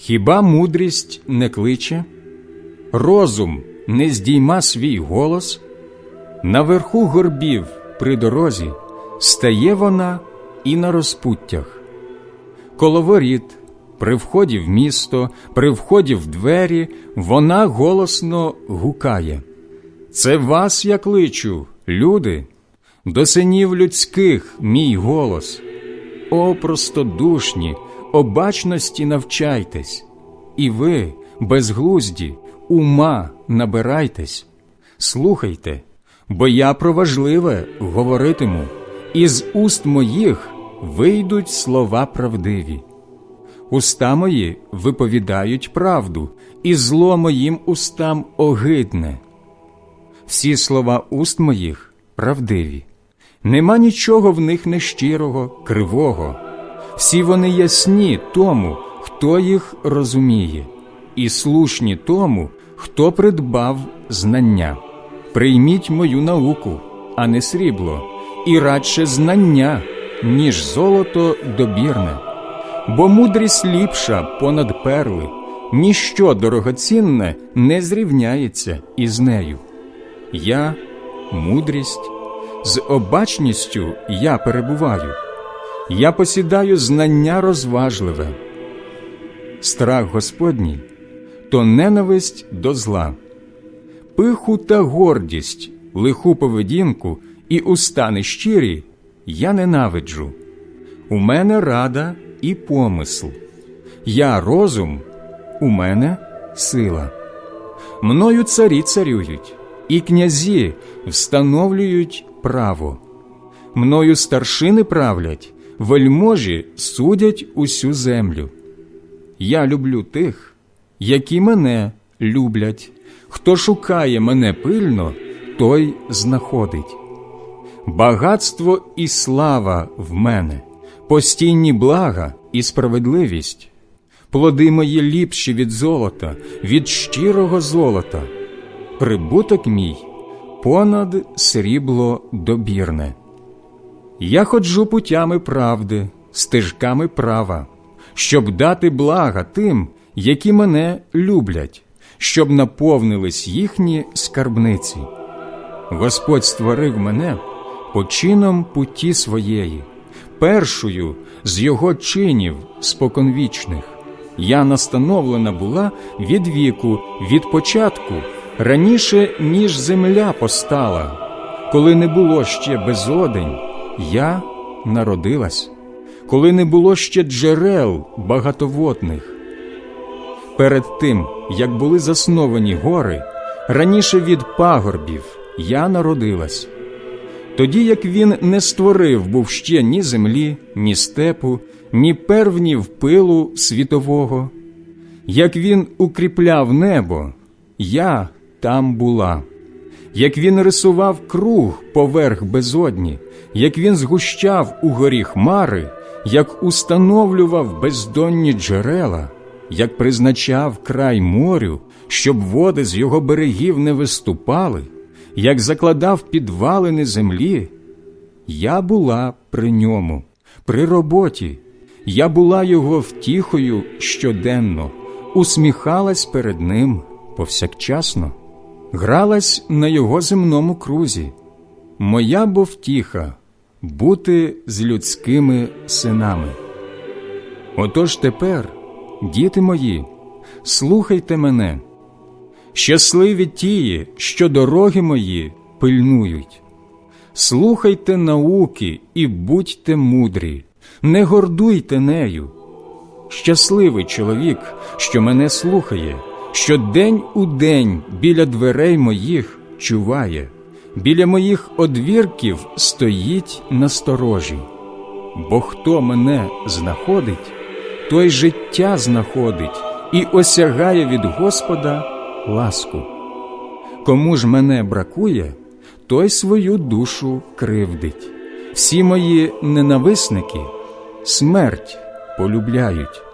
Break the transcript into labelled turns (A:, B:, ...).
A: Хіба мудрість не кличе? Розум не здійма свій голос? Наверху горбів при дорозі стає вона і на розпуттях. Коло воріт, при вході в місто, при вході в двері, вона голосно гукає. Це вас я кличу, люди, до синів людських мій голос. О, простодушні, обачності навчайтесь, і ви, безглузді, ума набирайтесь. Слухайте, бо я про важливе говоритиму, і з уст моїх вийдуть слова правдиві. Уста мої виповідають правду, і зло моїм устам огидне. Всі слова уст моїх правдиві. Нема нічого в них нещирого, кривого. Всі вони ясні тому, хто їх розуміє, і слушні тому, хто придбав знання. Прийміть мою науку, а не срібло, і радше знання, ніж золото добірне. Бо мудрість ліпша понад перли, ніщо дорогоцінне не зрівняється із нею. Я мудрість, з обачністю я перебуваю, я посідаю знання розважливе. Страх Господній то ненависть до зла, пиху та гордість, лиху поведінку і уста нещирі я ненавиджу. У мене рада і помисл, я розум, у мене сила. Мною царі царюють, і князі встановлюють право. Мною старшини правлять, вельможі судять усю землю. Я люблю тих, які мене люблять. Хто шукає мене пильно, той знаходить. Багатство і слава в мене, постійні блага і справедливість, плоди мої ліпші від золота, від щирого золота, прибуток мій понад срібло добірне. Я ходжу путями правди, стежками права, щоб дати блага тим, які мене люблять, щоб наповнились їхні скарбниці. Господь створив мене почином путі своєї, першою з його чинів споконвічних. Я настановлена була від віку, від початку, раніше, ніж земля постала, коли не було ще безодень, я народилась, коли не було ще джерел багатоводних. Перед тим, як були засновані гори, раніше від пагорбів я народилась. Тоді як він не створив був ще ні землі, ні степу, ні первнів пилу світового, як він укріпляв небо, я там була, як він рисував круг поверх безодні, як він згущав у горі хмари, як установлював бездонні джерела, як призначав край морю, щоб води з його берегів не виступали, як закладав підвалини землі, я була при ньому, при роботі, я була його втіхою щоденно, усміхалась перед ним повсякчасно, гралась на його земному крузі. Моя бо втіха бути з людськими синами. Отож тепер, діти мої, слухайте мене, щасливі тії, що дороги мої пильнують. Слухайте науки і будьте мудрі, не гордуйте нею. Щасливий чоловік, що мене слухає, що день у день біля дверей моїх чуває, біля моїх одвірків стоїть насторожі. Бо хто мене знаходить, той життя знаходить і осягає від Господа ласку. Кому ж мене бракує, той свою душу кривдить. Всі мої ненависники смерть полюбляють.